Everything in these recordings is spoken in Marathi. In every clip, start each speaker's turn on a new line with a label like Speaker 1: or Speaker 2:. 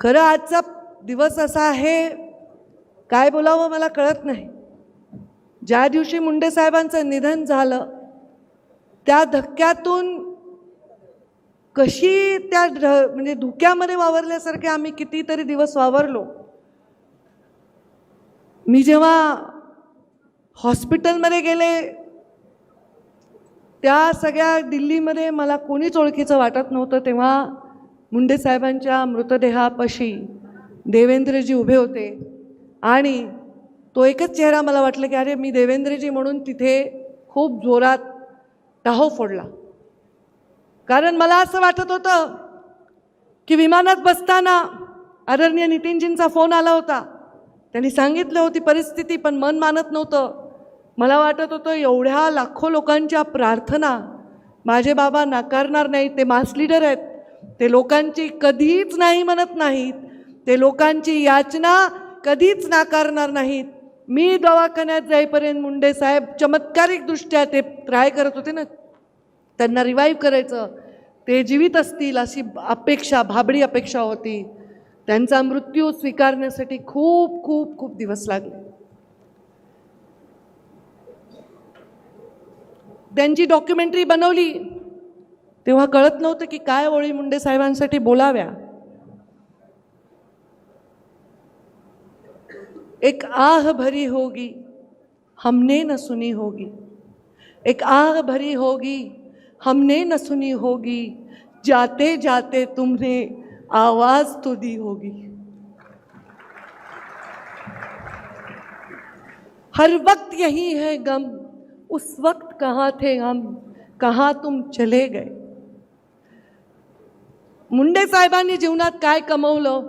Speaker 1: खरं आजचा दिवस असा आहे काय बोलावं मला कळत नाही. ज्या दिवशी मुंडे साहेबांचं निधन झालं त्या धक्क्यातून कशी त्या ढ- म्हणजे धुक्यामध्ये वावरल्यासारखे आम्ही कितीतरी दिवस वावरलो. मी जेव्हा हॉस्पिटलमध्ये गेले त्या सगळ्या दिल्लीमध्ये मला कोणीच ओळखीचं वाटत नव्हतं तेव्हा मुंडे साहेबांच्या मृतदेहापाशी देवेंद्रजी उभे होते. आणि तो एकच चेहरा मला वाटलं की अरे मी देवेंद्रजी म्हणून तिथे खूप जोरात टाहो फोडला. कारण मला असं वाटत होतं की विमानात बसताना आदरणीय नितीनजींचा फोन आला होता. त्यांनी सांगितलं होती परिस्थिती पण मन मानत नव्हतं. मला वाटत होतं एवढ्या लाखो लोकांच्या प्रार्थना माझे बाबा नाकारणार नाहीत ते मास लीडर आहेत. ते लोकांची कधीच नाही म्हणत नाहीत. ते लोकांची याचना कधीच नाकारणार नाहीत. मी दवाखान्यात जाईपर्यंत मुंडे साहेब चमत्कारिकदृष्ट्या ते ट्राय करत होते ना. त्यांना रिवाईव्ह करायचं. ते जीवित असतील अशी अपेक्षा भाबडी अपेक्षा होती. त्यांचा मृत्यू स्वीकारण्यासाठी खूप खूप खूप दिवस लागले. त्यांची डॉक्युमेंटरी बनवली. तेव्हा कळत नव्हतं की काय ओळी मुंडे साहेबांसाठी बोलाव्या. एक आह भरी होगी, हमने न सुनी होगी. एक आह भरी होगी, हमने न सुनी होगी. जाते जाते तुमने आवाज़ तो दी होगी. हर वक्त यही है गम, उस वक्त कहाँ थे हम, कहाँ तुम चले गए? मुंडे साहेबांनी जीवनात काय कमवलं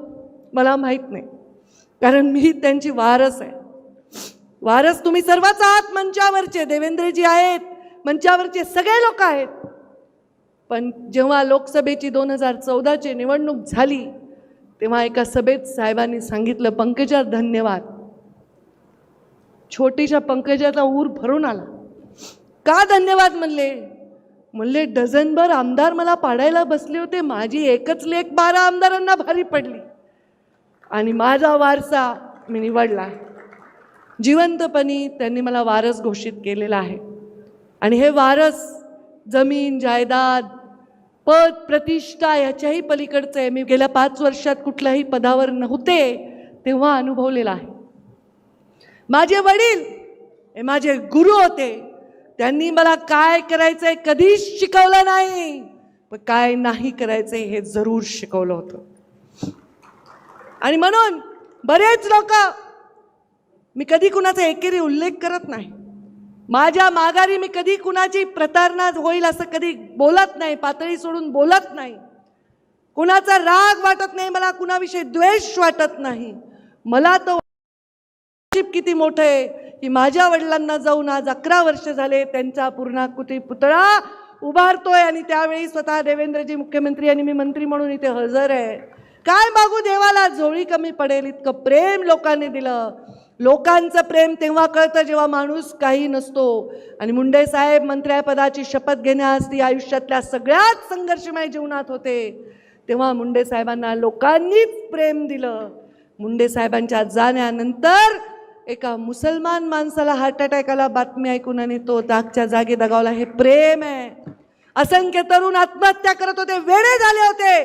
Speaker 1: मला माहीत नाही. कारण मी त्यांची वारस आहे. वारस तुम्ही सर्वच आहात मंचावरचे. देवेंद्रजी आहेत मंचावरचे सगळे लोक आहेत. पण जेव्हा लोकसभेची दोन हजार चौदाची निवडणूक झाली तेव्हा एका सभेत साहेबांनी सांगितलं पंकजा धन्यवाद. छोटीशा पंकजाचा ऊर भरून आला. का धन्यवाद म्हणले? म्हणले डझनभर आमदार मला पाडायला बसले होते. माझी एकच लेख बारा आमदारांना भारी पडली. आणि माझा वारसा मी निवडला. जिवंतपणी त्यांनी मला वारस घोषित केलेला आहे. आणि हे वारस जमीन जायदाद पद प्रतिष्ठा याच्याही पलीकडचं आहे. मी गेल्या पाच वर्षात कुठल्याही पदावर नव्हते तेव्हा अनुभवलेला आहे. माझे वडील हे माझे गुरु होते. त्यांनी मला काय करायचंय कधीच शिकवलं नाही. पण काय नाही करायचंय हे जरूर शिकवलं होतं. आणि म्हणून बरेच लोक मी कधी कुणाचा एकेरी उल्लेख करत नाही. माझ्या माघारी मी कधी कुणाची प्रतारणा होईल असं कधी बोलत नाही पातळी सोडून बोलत नाही. कुणाचा राग वाटत नाही मला कुणाविषयी द्वेष वाटत नाही. मला तो नशीब किती मोठं आहे? की माझ्या वडिलांना जाऊन आज अकरा वर्ष झाले त्यांचा पूर्णाकृती पुतळा उभारतोय आणि त्यावेळी स्वतः देवेंद्रजी मुख्यमंत्री आणि मी मंत्री म्हणून इथे हजर आहे. काय मागू देवाला? झोळी कमी पडेल. इतकं प्रेम लोकांनी दिलं. लोकांचं प्रेम तेव्हा कळतं जेव्हा माणूस काही नसतो. आणि मुंडे साहेब मंत्र्यापदाची शपथ घेण्यास ती आयुष्यातल्या सगळ्यात संघर्षमय जीवनात होते. तेव्हा मुंडे साहेबांना लोकांनीच प्रेम दिलं. मुंडे साहेबांच्या जाण्यानंतर एका मुसलमान माणसाला हार्ट अटॅक आला बातमी ऐकून आणि तो दागच्या जागे दगावला हे प्रेम आहे. असंख्य तरुण आत्महत्या करत होते वेळे झाले होते.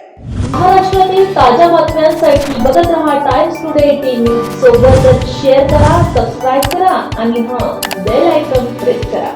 Speaker 2: महाराष्ट्रातील ताज्या बातम्यांसाठी बघत रहा टाइम्स टुडे टीव्ही सोबतच शेअर करा सबस्क्राईब करा आणि हा बेल आयकॉन प्रेस करा.